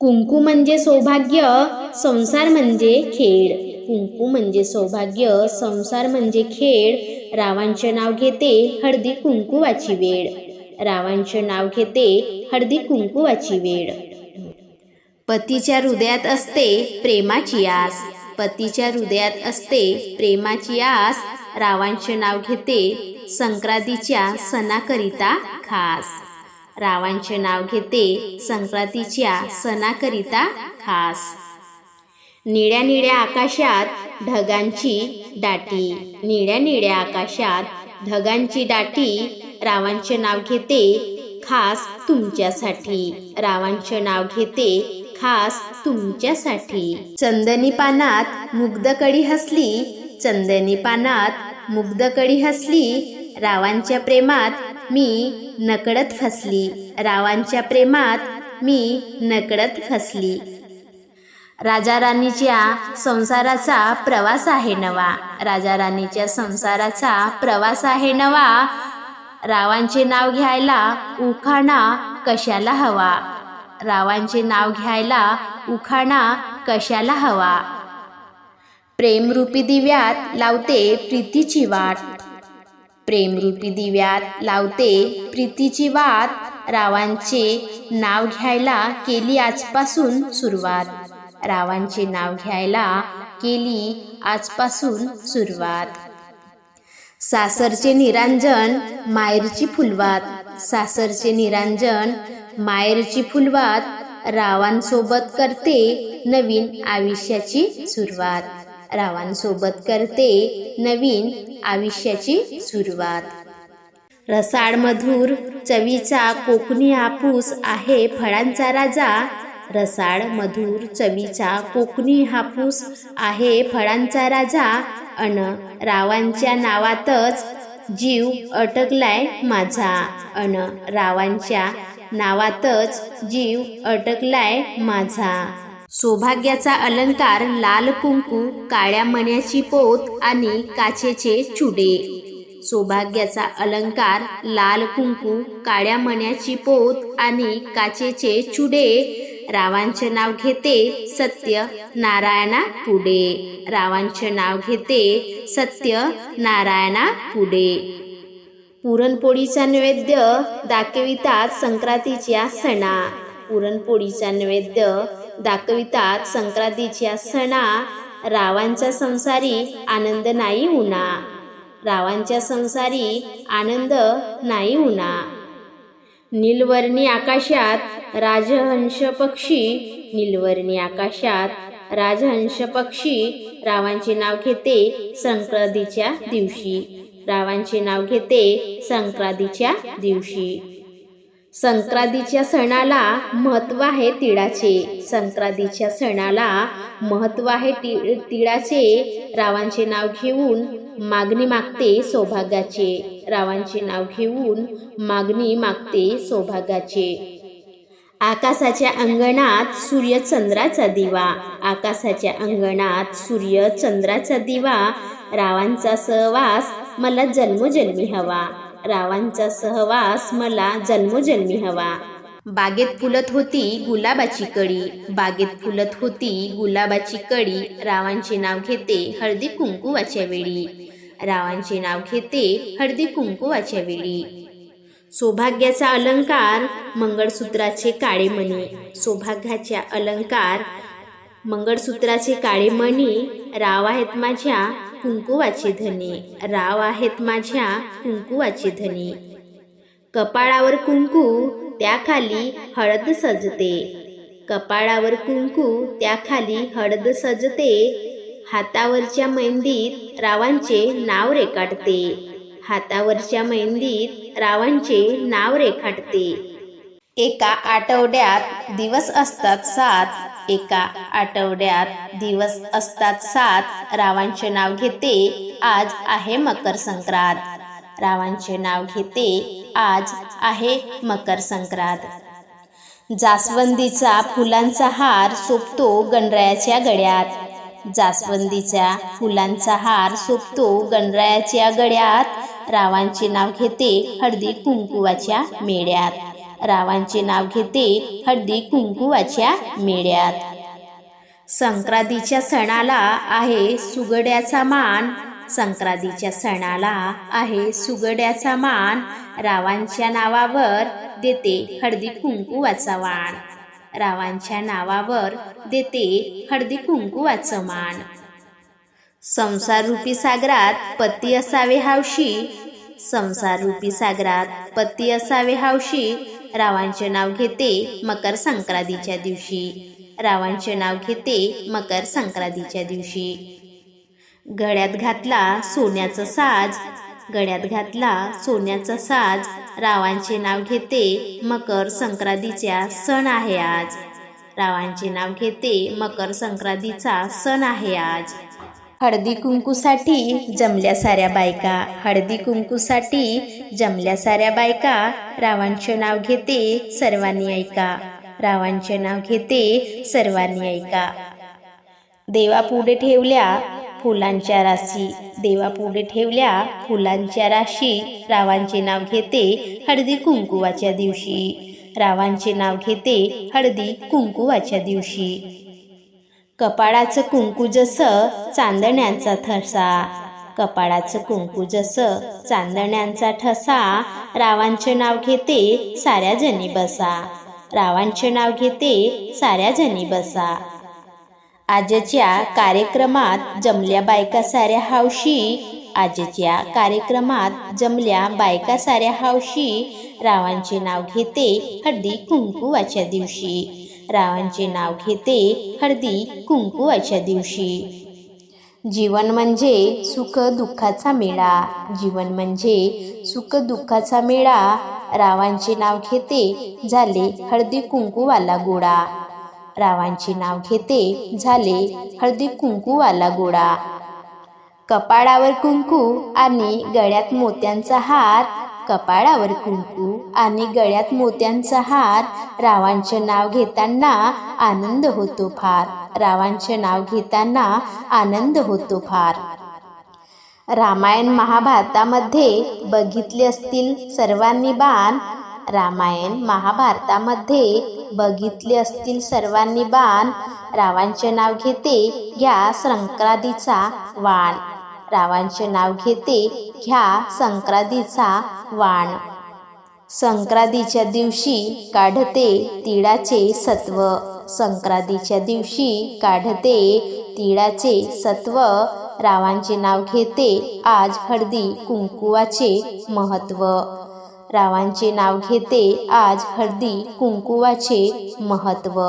कुंकू म्हणजे सौभाग्य संसार म्हणजे खेळ. कुंकू म्हणजे सौभाग्य संसार म्हणजे खेळ. रावांचे नाव घेते हळदी कुंकुवाची वेळ. रावांचे नाव घेते हळदी कुंकुवाची वेळ. पतीच्या हृदयात असते प्रेमाची आस. पतीच्या हृदयात असते प्रेमाची आस. रावांचे नाव घेते संक्रांतीच्या सणाकरिता खास. रावांचे नाव घेते संक्रांतीच्या सणाकरिता खास. निळ्या निळ्या आकाशात ढगांची दाटी. निळ्या निळ्या आकाशात ढगांची दाटी रावांचे नाव घेते खास तुमच्यासाठी. रावांचे नाव घेते खास तुमच्यासाठी. चंदनी पानात मुग्धकडी हसली चंदनी पानात मुग्धकडी हसली रावांच्या प्रेमात मी नकळत फसली. रावांच्या प्रेमात मी नकळत फसली. राजा राणीच्या संसाराचा प्रवास आहे नवा. राजा राणीच्या संसाराचा प्रवास आहे नवा. रावांचे नाव घ्यायला उखाणा कशाला हवा? रावांचे नाव घ्यायला उखाणा कशाला हवा? प्रेमरूपी दिव्यात लावते प्रीतीची वाट. प्रेमरूपी दिव्यात लावते प्रीतीची वात. रावांचे नाव घ्यायला केली आजपासून सुरुवात. रावांचे नाव घ्यायला केली आजपासून सुरुवात. सासरचे निरांजन मायरची फुलवात. सासरचे निरांजन मायरची फुलवात. रावांसोबत करते नवीन आयुष्याची सुरुवात. रावांसोबत करते नवीन आयुष्याची सुरुवात. रसाळ मधुर चवीचा कोकणी हापूस आहे फळांचा राजा. रसाळ मधुर चवीचा कोकणी हापूस आहे फळांचा राजा. अन रावांच्या नावातच जीव अटकलाय माझा. अन रावांच्या नावातच जीव अटकलाय माझा. सौभाग्याचा अलंकार लाल कुंकू काळ्या मण्याची पोत आणि काचेचे चुडे. सौभाग्याचा अलंकार लाल कुंकू काळ्या मण्याची पोत आणि काचेचे चुडे. रावांचे नाव घेते सत्य नारायणा पुढे. रावांचे नाव घेते सत्य नारायणा पुढे. पुरणपोळीचा नैवेद्य दाखवितात संक्रांतीच्या सणा. पुरणपोळीचा नैवेद्य दाखवितात संक्रांतीच्या सणा रावांचा संसारी आनंद नाही उना रावांच्या संसारी आनंद नाही उना नीलवर्णी आकाशात राजहंस पक्षी नीलवर्णी आकाशात राजहंस पक्षी रावांचे नाव घेते संक्रांतीच्या दिवशी. रावांचे नाव घेते संक्रांतीच्या दिवशी. संक्रांतीच्या सणाला महत्त्व आहे तिळाचे. संक्रांतीच्या सणाला महत्त्व आहे ति तिळाचे. रावांचे नाव घेऊन मागणी मागते सौभाग्याचे. रावांचे नाव घेऊन मागणी मागते सौभाग्याचे. आकाशाच्या अंगणात सूर्य चंद्राचा दिवा. आकाशाच्या अंगणात सूर्य चंद्राचा दिवा. रावांचा सहवास मला जन्मजन्मी हवा. रावांचा सहवास मला जन्मोजन्मी हवा. बागेत फुलत होती गुलाबाची कडी. बागेत फुलत होती गुलाबाची कडी. रावांचे नाव घेते हळदी कुंकुवाच्या वेळी. रावांचे नाव घेते हळदी कुंकुवाच्या वेळी. सौभाग्याचा अलंकार मंगळसूत्राचे काळे मणी. सौभाग्याच्या अलंकार मंगळसूत्राचे काळे मणी राव आहेत माझ्या कुंकुवाचे धनी. राव आहेत माझ्या कुंकुवाचे धनी. कपाळावर कुंकू त्याखाली हळद सजते. कपाळावर कुंकू त्याखाली हळद सजते. हातावरच्या मेहंदीत रावांचे नाव रेखाटते. हातावरच्या मेहंदीत रावांचे नाव रेखाटते. एका आठवड्यात दिवस असतात सात. एका आठवड्यात दिवस असतात सात. रावांचे नाव घेते आज आहे मकर संक्रांत. रावांचे नाव घेते आज आहे मकर संक्रांत. जास्वंदीचा फुलांचा हार सोपतो गणरायाच्या गळ्यात. जास्वंदीचा फुलांचा हार सोपतो गणरायाच्या गळ्यात. रावांचे नाव घेते हळदी कुंकुवाच्या मेळ्यात. रावांचे नाव घेते हळदी कुंकुवाच्या मेळ्यात. संक्रांतीच्या सणाला आहे सुगड्याचा मान. संक्रांतीच्या सणाला आहे सुगड्याचा मान. रावांच्या नावावर देते हळदी कुंकुवाचा वाण रावांच्या नावावर देते हळदी कुंकुवाचं मान. संसाररूपी सागरात पती असावे हावशी. संसाररूपी सागरात पती असावे हावशी. रावांचे नाव घेते मकर संक्रांतीच्या दिवशी. रावांचे नाव घेते मकर संक्रांतीच्या दिवशी. गळ्यात घातला सोन्याचा साज गळ्यात घातला सोन्याचा साज रावांचे नाव घेते मकर संक्रांतीचा सण आहे आज. रावांचे नाव घेते मकर संक्रांतीचा सण आहे आज. हळदी कुंकूसाठी जमल्या साऱ्या बायका. हळदी कुंकूसाठी जमल्या साऱ्या बायका. रावांचे नाव घेते सर्वांनी ऐका. रावांचे नाव घेते सर्वांनी ऐका. देवापुढे ठेवल्या फुलांच्या राशी. देवापुढे ठेवल्या फुलांच्या राशी. रावांचे नाव घेते हळदी कुंकुवाच्या दिवशी. रावांचे नाव घेते हळदी कुंकुवाच्या दिवशी. कपाळाचं कुंकू जसं चांदण्यांचा ठसा. कपाळाचं कुंकू जसं चांदण्यांचा ठसा. रावांचे नाव घेते साऱ्या जणी बसा. रावांचे नाव घेते साऱ्या जणी बसा. आजच्या कार्यक्रमात जमल्या बायका साऱ्या हावशी. आजच्या कार्यक्रमात जमल्या बायका साऱ्या हावशी. रावांचे नाव घेते हळदी कुंकुवाच्या दिवशी. रावांचे नाव घेते हळदी कुंकुवाच्या दिवशी. जीवन म्हणजे सुख दुःखाचा मेळा. जीवन म्हणजे सुख दुःखाचा मेळा. रावांचे नाव घेते झाले हळदी कुंकुवाला गोडा रावांचे नाव घेते झाले हळदी कुंकुवाला गोडा कपाळावर कुंकू आणि गळ्यात मोत्यांचा हात कपाळावर कुंकू आणि गळ्यात मोत्यांचा हार. रावांचे नाव घेताना आनंद होतो फार. रावांचे नाव घेताना आनंद होतो फार. रामायण महाभारतामध्ये बघितले असतील सर्वांनी बाण. रामायण महाभारतामध्ये बघितले असतील सर्वांनी बाण. रावांचे नाव घेते घ्या संक्रांतीचा वाण. रावांचे नाव घेते घ्या संक्रांतीचा वाण. संक्रांतीच्या दिवशी काढते तिळाचे सत्व. संक्रांतीच्या दिवशी काढते तिळाचे सत्व. रावांचे नाव घेते आज हळदी कुंकुवाचे महत्त्व. रावांचे नाव घेते आज हळदी कुंकुवाचे महत्त्व.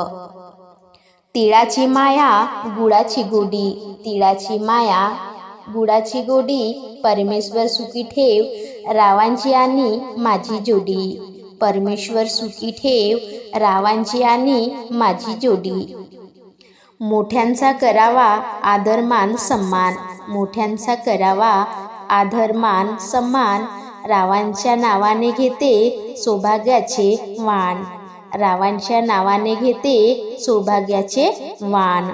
तिळाची माया गुळाची गोडी. तिळाची माया गुडाची गोडी परमेश्वर सुखी ठेव रावांची आणि माझी जोडी. परमेश्वर सुखी ठेव रावांची आणि माझी जोडी. मोठ्यांचा करावा आदरमान सन्मान. मोठ्यांचा करावा आदरमान सन्मान. रावांच्या नावाने घेते सौभाग्याचे वाण. रावांच्या नावाने घेते सौभाग्याचे वाण.